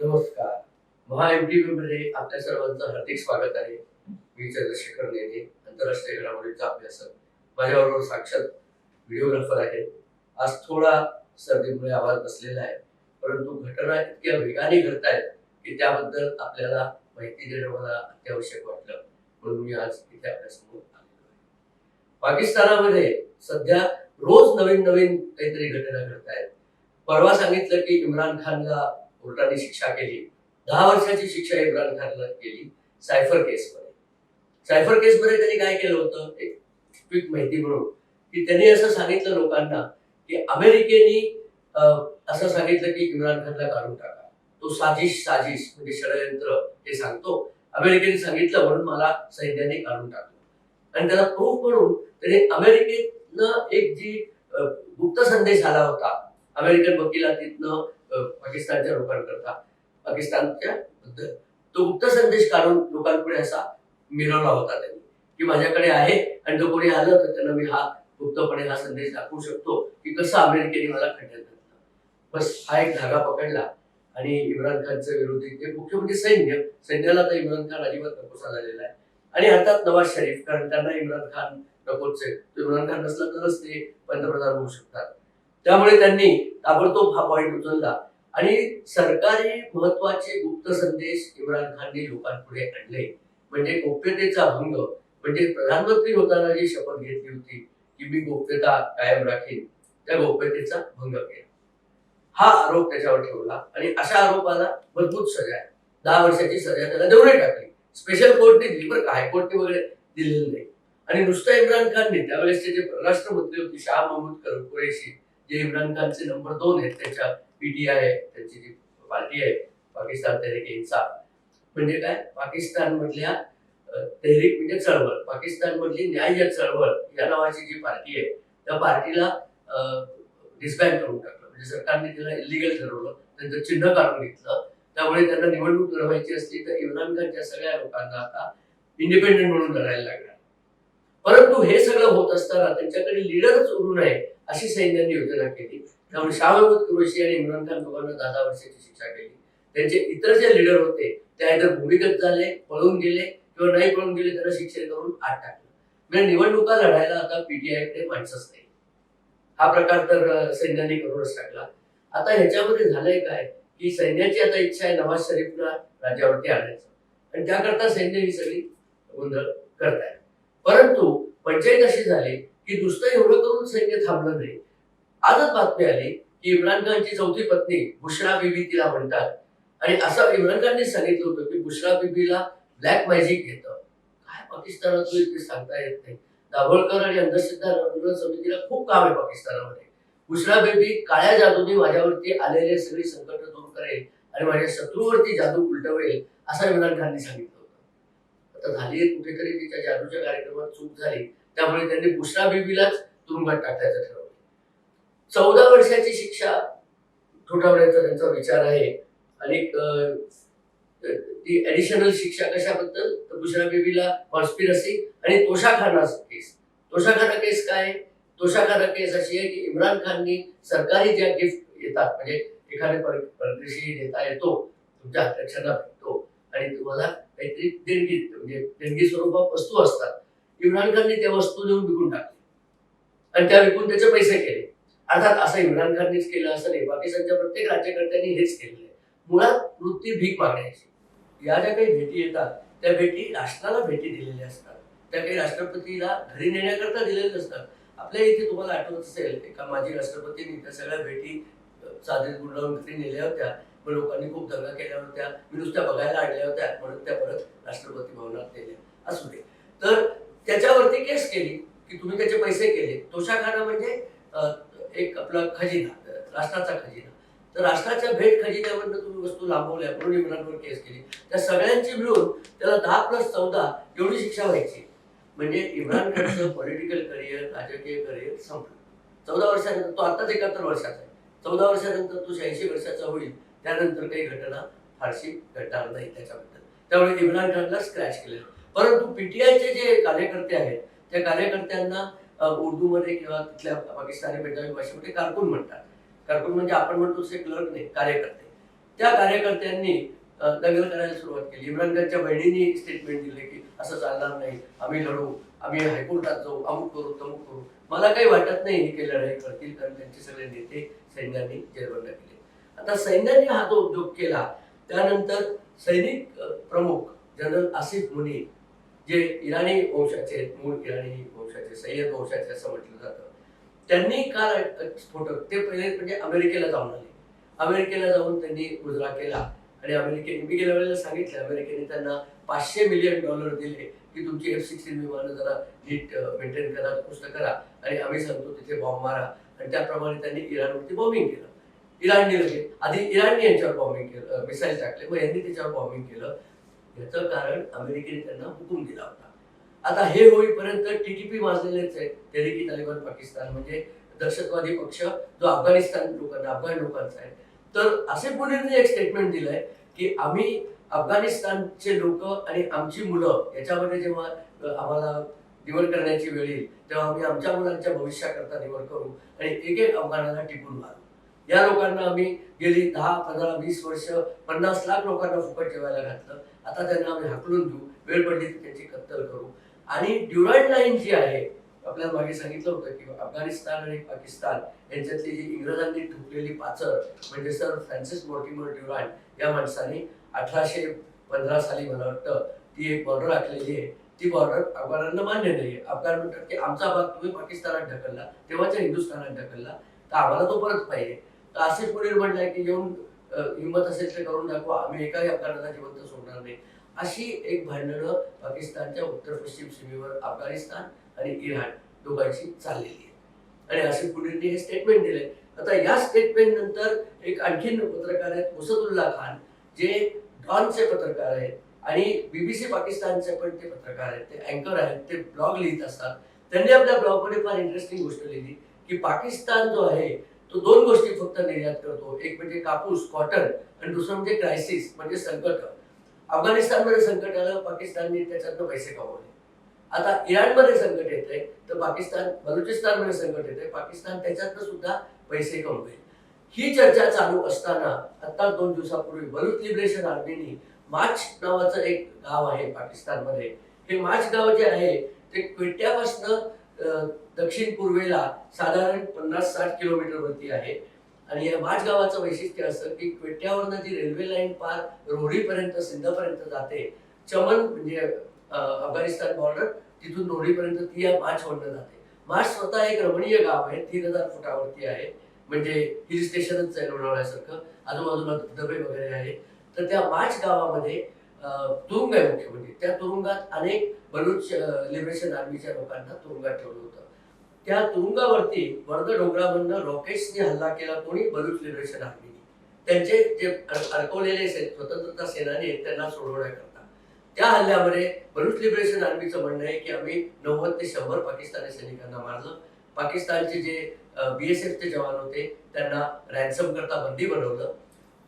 नमस्कार. महा M T मध्ये आपल्या सर्वांचं हार्दिक स्वागत आहे. मी चंद्रशेखर नेने आंतरराष्ट्रीय घडामोडींचा अभ्यासक. माझ्याबरोबर साक्षात व्हिडिओग्राफर आहे. आज थोडा सर्दीमुळे आवाज बसलेला आहे परंतु घटना इतक्या वेगाने घडत आहेत की त्याबद्दल आपल्याला माहिती देणं मला अत्यावश्यक वाटलं. म्हणून मी आज इथे आपल्यासमोर आलेलो आहे. पाकिस्तानामध्ये सध्या रोज नवीन नवीन काहीतरी घटना घडत आहेत परवा सांगितलं की इम्रान खानला कोर्टाने शिक्षा केली. दहा वर्षाची शिक्षा इम्रान खानला केली. सायफर केसमध्ये. सायफर केसमध्ये त्यांनी काय केलं होतं? एक क्विक माहिती म्हणून. की त्यांनी असं सांगितलं लोकांना की अमेरिकेने असं सांगितलं की इम्रान खानला काढून टाका. तो साजिश साजिश म्हणजे षडयंत्र हे सांगतो. अमेरिकेने सांगितलं म्हणून मला सैन्याने काढून टाकलं. आणि त्याला प्रूफ म्हणून त्याने अमेरिकेतनं एक जी गुप्त संदेश आला होता अमेरिकन वकिलातीतनं तिथनं पाकिस्तानच्या लोकांकरता. पाकिस्तानच्या बद्दल. तो गुप्त संदेश काढून लोकांपुढे असा मिरवला होता त्यांनी की माझ्याकडे आहे आणि तो कोणी आलं तर त्यांना मी हा गुप्तपणे हा संदेश दाखवू शकतो की कसं अमेरिकेने मला खड्ड्यात घातलं बस हा एक धागा पकडला आणि इम्रान खानचं विरोधी ते मुख्य म्हणजे सैन्य सैन्याला तर इम्रान खान अजिबात नकोसा झालेला आहे. आणि अर्थात नवाज शरीफ कारण त्यांना इम्रान खान नकोच आहे. तो इम्रान खान नसला तरच ते पंतप्रधान होऊ शकतात. त्यामुळे त्यांनी ताबडतोब हा पॉईंट उचलला. आणि सरकारी महत्त्वाचे गुप्त संदेश इम्रान खानने लोकांपुढे आणले. म्हणजे गोप्यतेचा भंग. म्हणजे प्रधानमंत्री होताना जी शपथ घेतली होती की मी गोप्यता कायम राखीन त्या गोप्यतेचा भंग केला. हा आरोप त्याच्यावर ठेवला. आणि अशा आरोपाला मजबूत सजा. आहे दहा वर्षाची सजा त्याला देऊनही टाकली. स्पेशल कोर्टने दिली बरं का? हायकोर्टने वगैरे दिलेली नाही. आणि नुसतं इम्रान खानने त्यावेळेसचे जे परराष्ट्र मंत्री होते शाह महमूद कुरेशी जे इम्रान खानचे नंबर दोन आहेत त्याच्या पीटीआय त्यांची जी पार्टी आहे पाकिस्तान तहरीक इन्साफ म्हणजे काय? पाकिस्तान मधल्या तहरीक म्हणजे चळवळ. पाकिस्तान मधली न्याय चळवळ या नावाची जी पार्टी आहे त्या पार्टीला डिस्बँड करून टाकलं. म्हणजे सरकारने तिला इलिगल ठरवलं त्यांचं चिन्ह काढून घेतलं. त्यामुळे त्यांना निवडणूक लढवायची असली तर इम्रान खानच्या सगळ्या लोकांना आता इंडिपेंडेंट म्हणून लढायला लागणार. परंतु हे सगळं होत असताना त्यांच्याकडे लिडरच उरू नये अशी सैन्याने योजना केली त्यामुळे शाह कुरेशी आणि इम्रान खान दोघांना दहा दहा वर्षाची शिक्षा केली. त्यांचे इतर जे लिडर होते ते आयदर भूमिगत झाले पळून गेले किंवा नाही पळून गेले त्यांना शिक्षण करून आत टाकलं. म्हणजे निवडणुका लढायला आता पीटीआयकडे माणसंच नाही. हा प्रकार तर सैन्याने करूनच टाकला. आता ह्याच्यामध्ये झालंय काय? की सैन्याची आता इच्छा आहे नवाज शरीफला राज्यावरती आणायचं. आणि त्याकरता सैन्य ही सगळी गोंधळ करताय परंतु पंचायत अशी झाली की नुसतं एवढं करून सैन्य थांबलं नाही. आजच बातमी आली की इम्रान खानची चौथी पत्नी बुशरा बीबी तिला म्हणतात. आणि असं इम्रान खानने सांगितलं होतं की बुशरा बीबीला ब्लॅक मॅजिक घेतं काय पाकिस्तानातून इथे सांगता येत नाही. दाभोळकर आणि अंधश्रद्धा निर्मूलन समितीला खूप काम आहे पाकिस्तानामध्ये. बुशरा बेबी काळ्या जादूने माझ्यावरती आलेले सगळी संकट दूर करेल आणि माझ्या शत्रूवरती जादू उलटवेल असं इम्रान खानने सांगितलं होतं. आता झाली कुठेतरी तिच्या जादूच्या कार्यक्रमात चूक झाली. त्यामुळे त्यांनी बुशरा बेबीलाच तुरुंगात टाकायचं ठरवलं. चौदा वर्षाची शिक्षा ठोठावण्याचा त्यांचा विचार आहे. आणि ती ऍडिशनल शिक्षा कशाबद्दल? तर बुशरा बेबीला कॉन्स्पिरसी आणि तोशाखाना केस तोशाखाना केस काय? तोषाखाना तोशाखाना केस अशी आहे की इम्रान खाननी सरकारी ज्या गिफ्ट येतात म्हणजे एखाद्या परदेशी देता येतो तुमच्या अध्यक्षांना भेटतो आणि तुम्हाला काहीतरी देणगी म्हणजे देणगी स्वरूपात वस्तू असतात. इम्रान खानने त्या वस्तू देऊन विकून टाकली. आणि त्या विकून त्याचे पैसे केले. अर्थात असं इम्रान खाननेच केलं असं नाही. पाकिस्तानच्या प्रत्येक राज्यकर्त्यांनी हेच केलेलं आहे. मुळात वृत्ती भीक मागण्याची या ज्या काही भेटी येतात त्या भेटी राष्ट्राला भेटी दिलेल्या असतात. त्या काही राष्ट्रपतीला घरी नेण्याकरता दिलेल्या नसतात. आपल्या इथे तुम्हाला आठवत असेल एका माजी राष्ट्रपतींनी त्या सगळ्या भेटी चादरीत गुंडाळून घरी नेल्या होत्या. मग लोकांनी खूप दंगा केल्या होत्या. मी नुसत्या बघायला आणल्या होत्या. म्हणून त्या परत राष्ट्रपती भवनात नेल्या. असू दे. तर त्याच्यावरती केस केली की तुम्ही त्याचे पैसे केले. तोशाखाना म्हणजे एक आपला खजिना राष्ट्राचा खजिना. तर राष्ट्राच्या भेट खजिन्यामधनं तुम्ही वस्तू लांबवल्या म्हणून इम्रानवर केस केली. त्या सगळ्यांची मिळून त्याला दहा प्लस चौदा एवढी शिक्षा व्हायची. म्हणजे इम्रान खानचं पॉलिटिकल करिअर राजकीय करिअर संपलं. चौदा वर्षानंतर तो आताच एकाहत्तर वर्षाचा आहे. चौदा वर्षानंतर तो शहाऐंशी वर्षाचा होईल. त्यानंतर काही घटना फारशी घडणार नाही त्याच्याबद्दल. त्यामुळे इम्रान खानला स्क्रॅच केलेलं परंतु पीटीआयचे जे कार्यकर्ते आहेत त्या कार्यकर्त्यांना अ, उर्दूमध्ये किंवा तिथल्या पाकिस्तानी पंजाबी भाषेमध्ये कारकून म्हणतात. कारकून म्हणजे आपण म्हणतो तसे क्लर्क नाही कार्यकर्ते. त्या कार्यकर्त्यांनी दंगल करायला सुरुवात केली. इम्रान खानच्या बहिणींनी स्टेटमेंट दिले की असं चालणार नाही. आम्ही लढू. आम्ही हायकोर्टात जाऊ. अमुक करू तमुक करू. मला काही वाटत नाही हे काही लढाई करतील कारण त्यांचे सगळे नेते सैन्यांनी जेरबंद केले. आता सैन्याने हा जो उद्योग केला त्यानंतर सैनिक प्रमुख जनरल आसिफ मुनी जे इराणी वंशाचे आहेत मूळ इराणी वंशाचे सय्यद वंशाचे असं म्हटलं जातं. त्यांनी काल स्फोटक ते पहिले म्हणजे अमेरिकेला जाऊन आले. अमेरिकेला जाऊन त्यांनी गुजरा केला आणि अमेरिकेने मी गेल्या वेळेला सांगितलं अमेरिकेने त्यांना पाचशे मिलियन डॉलर दिले की तुमची एफ सिक्स्टीन विमानं जरा नीट मेंटेन करा दुरुस्त करा. आणि आम्ही सांगतो तिथे बॉम्ब मारा. आणि त्याप्रमाणे त्यांनी इराणवरती बॉम्बिंग केलं. इराणने लगेच आधी इराणने यांच्यावर बॉम्बिंग केलं मिसाईल टाकले. मग यांनी त्याच्यावर बॉम्बिंग केलं. याचं कारण अमेरिकेने त्यांना हुकूम दिला होता. आता हे होईपर्यंत टीटीपी वाजलेलेच आहे तेहरीकी तालिबान पाकिस्तान म्हणजे दहशतवादी पक्ष जो अफगाणिस्तान लोकांना अफगाण लोकांचा आहे. तर असे पुणेने एक स्टेटमेंट दिलंय की आम्ही अफगाणिस्तानचे लोक आणि आमची मुलं याच्यामध्ये जेव्हा आम्हाला निवड करण्याची वेळ येईल तेव्हा आम्ही आमच्या मुलांच्या भविष्याकरता निवड करू आणि एक एक अफगाणाला टिपून मारू. या लोकांना आम्ही गेली दहा पंधरा वीस वर्ष पन्नास लाख लोकांना फुकट जेवायला घातलं. आता त्यांना आम्ही हाकलून देऊ वेळ पडली तर त्यांची कत्तल करू. आणि ड्युरंट लाईन जी आहे आपल्याला मागे सांगितलं होतं की अफगाणिस्तान आणि पाकिस्तान यांच्यातली जी इंग्रजांनी ठोकलेली पाचर म्हणजे सर फ्रान्सिस मोर्टिमर ड्युरंट या माणसाने अठराशे पंधरा साली मला वाटतं ती एक बॉर्डर आखलेली आहे. ती बॉर्डर अफगाणांना मान्य नाही अफगाण म्हणतात की आमचा भाग तुम्ही पाकिस्तानात ढकलला तेव्हाच्या हिंदुस्थानात ढकलला तर आम्हाला तो परत पाहिजे. तर असे कोणी म्हणलंय की येऊन हिंमत असेल तर करून दाखवा. आम्ही एकाही अफगाणाला जिवंत सोडणार नाही. अशी एक भांडणं पाकिस्तानच्या उत्तर पश्चिम सीमेवर अफगाणिस्तान आणि इराण दोघांशी चाललेली आहे. आणि असे पुढे हे स्टेटमेंट दिले. आता या स्टेटमेंट नंतर एक आणखीन पत्रकार आहेत मुसदुल्ला खान जे डॉनचे पत्रकार आहेत आणि बीबीसी पाकिस्तानचे पण ते पत्रकार आहेत ते अँकर आहेत ते ब्लॉग लिहित असतात. त्यांनी आपल्या ब्लॉगमध्ये फार इंटरेस्टिंग गोष्ट लिहिली की पाकिस्तान जो आहे तो दोन गोष्टी फक्त निर्यात करतो. एक म्हणजे कापूस कॉटन आणि दुसरं म्हणजे क्रायसिस म्हणजे संकट. अफगाणिस्तानमध्ये संकट आलं पाकिस्तानने त्याच्यातनं पैसे कमवले. आता इराणमध्ये संकट येत आहे तर पाकिस्तान बलुचिस्तानमध्ये संकट येतंय पाकिस्तान त्याच्यातनं सुद्धा पैसे कमवेल. ही चर्चा चालू असताना आता दोन दिवसापूर्वी बलुच लिबरेशन आर्मीनी माच नावाचं एक गाव आहे पाकिस्तानमध्ये. हे माच गाव जे आहे ते क्विट्यापासनं दक्षिण पूर्वेला साधारण पन्नास साठ किलोमीटर वरती आहे. आणि या माच गावाचं वैशिष्ट्य असं की क्वेट्यावरनं जी रेल्वे लाईन पार रोहरीपर्यंत सिंधपर्यंत जाते चमन म्हणजे अफगाणिस्तान बॉर्डर तिथून रोहरीपर्यंत ती या माचवरनं जाते. माच स्वतः एक रमणीय गाव आहे तीन हजार फुटावरती आहे. म्हणजे हिल स्टेशनच आहे लोणावळ्यासारखं आजूबाजूला धबधबे वगैरे आहे. तर त्या माच गावामध्ये तुरुंग आहे मुख्य म्हणजे. त्या तुरुंगात अनेक बलूच लिबरेशन आर्मीच्या लोकांना तुरुंगात ठेवलं होतं. त्या तुरुंगावरती वर्ध डोंगरामधनं रॉकेट्सनी हल्ला केला कोणी? बलूच लिबरेशन आर्मीने. त्यांचे जे अडकवलेले से- स्वतंत्रता सेनानी आहेत त्यांना सोडवण्याकरता त्या हल्ल्यामध्ये बलूच लिबरेशन आर्मीचं म्हणणं आहे की आम्ही नव्वद ते शंभर पाकिस्तानी सैनिकांना मारलं. पाकिस्तानचे जे बी एस एफचे जवान होते त्यांना रॅन्सम करता बंदी बनवलं.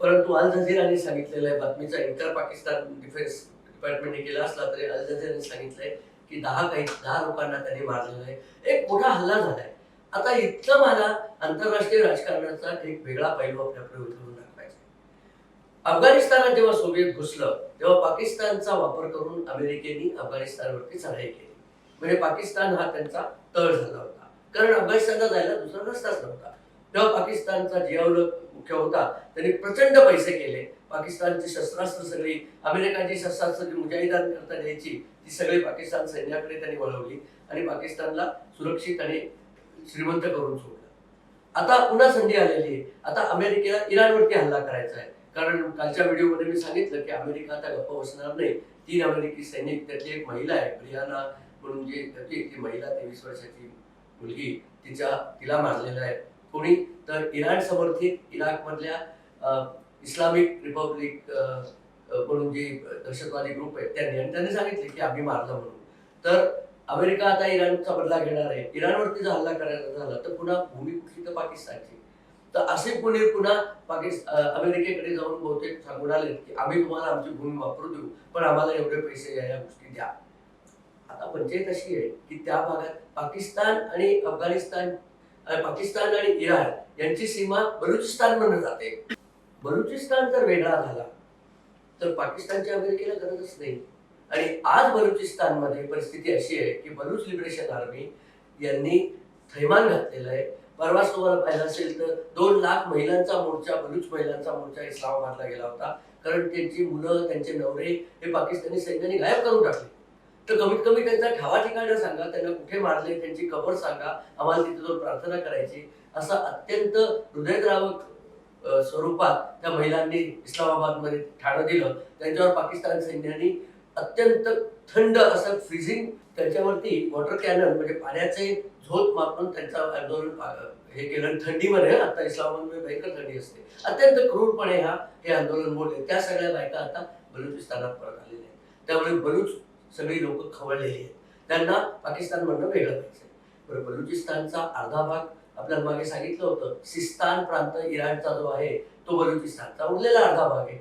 परंतु अल जझीराने सांगितलेलं आहे बातमीचा इंटर पाकिस्तान डिफेन्स डिपार्टमेंटने केला असला तरी अल जझीराने सांगितलंय की दहा काही दहा लोकांना त्यांनी मारलेलं आहे. एक मोठा हल्ला झालाय. आता इथलं मला आंतरराष्ट्रीय राजकारणाचा एक वेगळा पैलू आपल्याकडे उतरून दाखवायचा अफगाणिस्तानात जेव्हा सोवियत घुसलं तेव्हा पाकिस्तानचा वापर करून अमेरिकेने अफगाणिस्तानवरती चढाई केली. म्हणजे पाकिस्तान हा त्यांचा तळ झाला होता. कारण अफगाणिस्तानला जायला दुसरा रस्ताच नव्हता. तेव्हा पाकिस्तानचा जियाउल मुख्य होता त्यांनी प्रचंड पैसे केले. पाकिस्तानची शस्त्रास्त्र सगळी अमेरिकाची शस्त्रास्त्र जी मुजाहिदान करता द्यायची ती सगळी पाकिस्तान सैन्याकडे त्यांनी वळवली आणि पाकिस्तानला सुरक्षित आणि श्रीमंत करून सोडलं. आता पुन्हा संधी आलेली आहे. आता अमेरिकेला इराणवरती हल्ला करायचा आहे. कारण कालच्या व्हिडिओमध्ये मी सांगितलं की अमेरिका आता गप्प बसणार नाही. तीन अमेरिकी सैनिक त्यातली एक महिला आहे ब्रियाना म्हणून जी ती महिला तेवीस वर्षाची मुलगी तिच्या तिला मारलेला आहे. कोणी? तर इराण समर्थित इराकमधल्या इस्लामिक रिपब्लिक म्हणून जे दहशतवादी ग्रुप आहेत त्यांनी आणि त्यांनी सांगितले की आम्ही मारलं म्हणून. तर अमेरिका आता इराणचा बदला घेणार आहे. इराणवरती जर हल्ला करायचा झाला तर पुन्हा भूमी कुठली तर पाकिस्तानची. तर असे पुणे पुन्हा पाकिस्तान अमेरिकेकडे जाऊन बहुतेक सांगून आले की आम्ही तुम्हाला आमची भूमी वापरू देऊ पण आम्हाला एवढे पैसे या या गोष्टी द्या. आता पंचायत अशी आहे की त्या भागात पाकिस्तान आणि अफगाणिस्तान पाकिस्तान आणि इराण यांची सीमा बलुचिस्तान म्हणून जाते. बलुचिस्तान जर वेगळा झाला तर पाकिस्तानच्या अमेरिकेला गरजच नाही. आणि आज बलुचिस्तानमध्ये परिस्थिती अशी आहे की बलुच लिबरेशन आर्मी यांनी थैमान घातलेलं आहे. परवाच तुम्हाला पाहिलं असेल तर दोन लाख महिलांचा मोर्चा बलुच महिलांचा मोर्चा इस्लामाबादला गेला होता. कारण त्यांची मुलं त्यांचे नवरे हे पाकिस्तानी सैन्याने गायब करून टाकले. तर कमीत कमी त्यांचा ठावा ठिकाणं सांगा त्यांना कुठे मारले त्यांची कबर सांगा आम्हाला तिथे जाऊन प्रार्थना करायची. असं अत्यंत हृदयद्रावक स्वरूपात त्या महिलांनी इस्लामाबादमध्ये ठाणं दिलं. त्यांच्यावर पाकिस्तान सैन्याने अत्यंत थंड असं फ्रीझिंग त्यांच्यावरती वॉटर कॅनन म्हणजे पाण्याचे झोत मापून त्यांचं आंदोलन हे केलं. थंडीमध्ये आता इस्लामाबादमध्ये भयंकर थंडी असते. अत्यंत क्रूरपणे हा हे आंदोलन बोलले त्या सगळ्या बायका आता बलुचिस्तानात परत आलेल्या आहेत. त्यामुळे बलूच सगळी लोक खवळलेली आहेत. त्यांना पाकिस्तानमधनं वेगळं पाहिजे. बरं बलुचिस्तानचा अर्धा भाग आपल्याला मागे सांगितलं होतं सिस्तान प्रांत इराणचा जो आहे तो बलुचिस्तानचा. उरलेला अर्धा भाग आहे.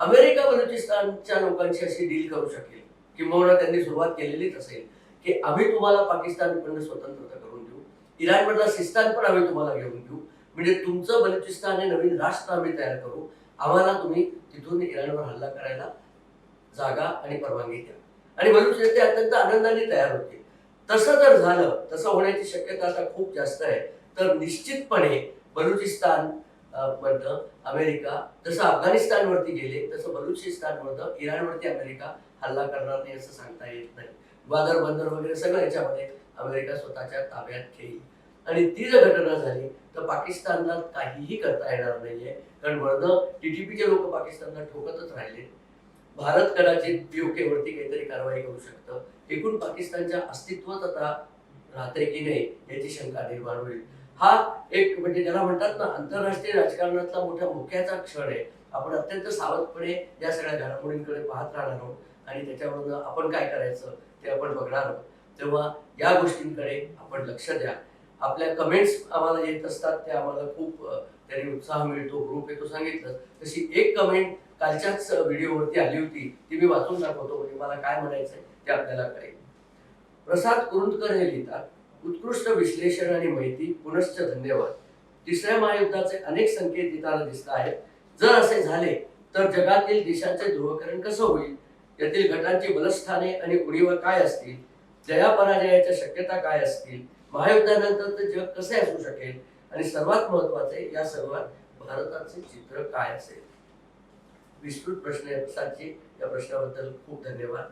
अमेरिका बलुचिस्तानच्या लोकांची अशी डील करू शकेल किंबहुना त्यांनी सुरुवात केलेलीच असेल की आम्ही तुम्हाला पाकिस्तानकडनं स्वतंत्रता करून देऊ. इराणमधला सिस्तान पण आम्ही तुम्हाला घेऊन घेऊ म्हणजे तुमचं बलुचिस्तान हे नवीन राष्ट्र आम्ही तयार करू. आम्हाला तुम्ही तिथून इराणवर हल्ला करायला जागा आणि परवानगी द्या. आणि बलुच ते अत्यंत आनंदाने तयार होते तसं जर झालं तसं होण्याची शक्यता आता खूप जास्त आहे. तर निश्चितपणे बलुचिस्तान अं, मधनं अमेरिका जसं अफगाणिस्तानवरती गेले तसं इराण इराणवरती अमेरिका हल्ला करणार नाही असं सांगता येत नाही. ग्वादर बंदर वगैरे सगळं याच्यामध्ये अमेरिका स्वतःच्या ताब्यात घेईल. आणि ती जर घटना झाली तर पाकिस्तानला काहीही करता येणार नाहीये. कारण वरनं टीटीपीचे लोक पाकिस्तानला ठोकतच राहिले. भारत कदाचित पीओके वरती काहीतरी कारवाई करू शकतं. एकूण पाकिस्तानच्या अस्तित्वात आता राहते की नाही याची शंका निर्माण होईल. हा एक म्हणजे ज्याला म्हणतात ना आंतरराष्ट्रीय राजकारणातला मोठ्या मुख्याचा क्षण आहे. आपण अत्यंत सावधपणे या सगळ्या घडामोडींकडे पाहत राहणार आहोत आणि त्याच्यावरून आपण काय करायचं ते आपण बघणार आहोत. तेव्हा या गोष्टींकडे आपण लक्ष द्या. आपल्या कमेंट्स आम्हाला येत असतात ते आम्हाला खूप त्यांनी त्याने उत्साह मिळतो. ग्रुप येतो सांगितलं. तशी एक कमेंट कालच्याच व्हिडिओवरती आली होती. ती मी वाचून दाखवतो. म्हणजे मला काय म्हणायचंय ते आपल्याला कळेल. प्रसाद कुरुंदकर हे लिहितात उत्कृष्ट विश्लेषण आणि माहिती पुनश्च धन्यवाद. तिसऱ्या महायुद्धाचे अनेक संकेत येताना दिसत आहेत. जर असे झाले तर जगातील देशांचे ध्रुवकरण कसं होईल? यातील गटांची बलस्थाने आणि उणीवा काय असतील? जयापराजयाच्या शक्यता काय असतील? महायुद्धानंतरचं जग कसे असू शकेल? आणि सर्वात महत्त्वाचे या सर्वात भारताचे चित्र काय असेल? विस्तृत प्रश्न या प्रश्नाबद्दल खूप धन्यवाद.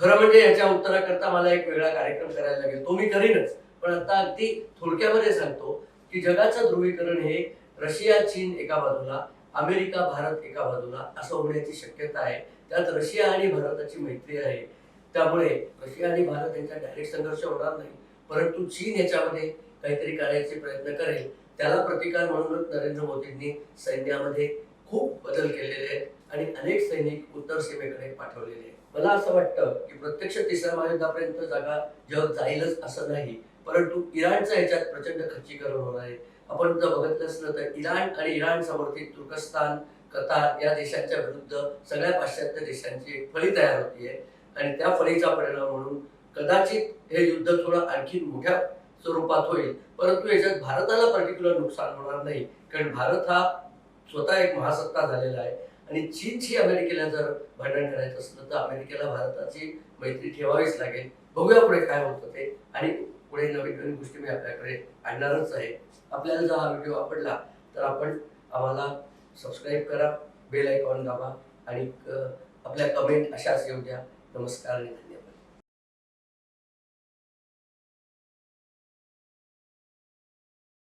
खरं म्हणजे याच्या उत्तराकरता मला एक वेगळा कार्यक्रम करायला लागेल. तो मी करीनच. पण आता अगदी थोडक्यामध्ये सांगतो की जगाचं ध्रुवीकरण हे रशिया चीन एका बाजूला अमेरिका भारत एका बाजूला असं होण्याची शक्यता आहे. त्यात रशिया आणि भारताची मैत्री आहे. त्यामुळे रशिया आणि भारत यांचा डायरेक्ट संघर्ष होणार नाही. परंतु चीन याच्यामध्ये काहीतरी करायचे प्रयत्न करेल. त्याला प्रतिकार म्हणूनच नरेंद्र मोदींनी सैन्यामध्ये खूप बदल केलेले आहेत. आणि अनेक सैनिक उत्तर सीमेकडे पाठवलेले आहेत. मला असं वाटतं की प्रत्यक्ष तिसऱ्या महायुद्धापर्यंत जागा जग जाईलच असं नाही परंतु इराणचं याच्यात प्रचंड खच्चीकरण होणार आहे. आपण जर बघितलं असलं तर इराण आणि इराण समर्थित तुर्कस्तान कतार या देशांच्या विरुद्ध सगळ्या पाश्चात्य देशांची एक फळी तयार होतीये आणि त्या फळीचा परिणाम म्हणून कदाचित हे युद्ध थोडं आणखी मोठ्या स्वरूपात होईल. परंतु याच्यात भारताला पर्टिक्युलर नुकसान होणार नाही कारण भारत हा स्वतः एक महासत्ता झालेला आहे. आणि चीनशी अमेरिकेला जर भांडण करायचं असलं तर अमेरिकेला भारताची मैत्री ठेवावीच लागेल. बघूया पुढे काय होतं ते. आणि पुढे नवीन नवीन गोष्टी मी आपल्याकडे आणणारच आहे. आपल्याला जर हा व्हिडिओ आवडला तर आपण आम्हाला सबस्क्राईब करा बेल आयकॉन दाबा आणि आपल्या कमेंट अशाच येऊ द्या. नमस्कार आणि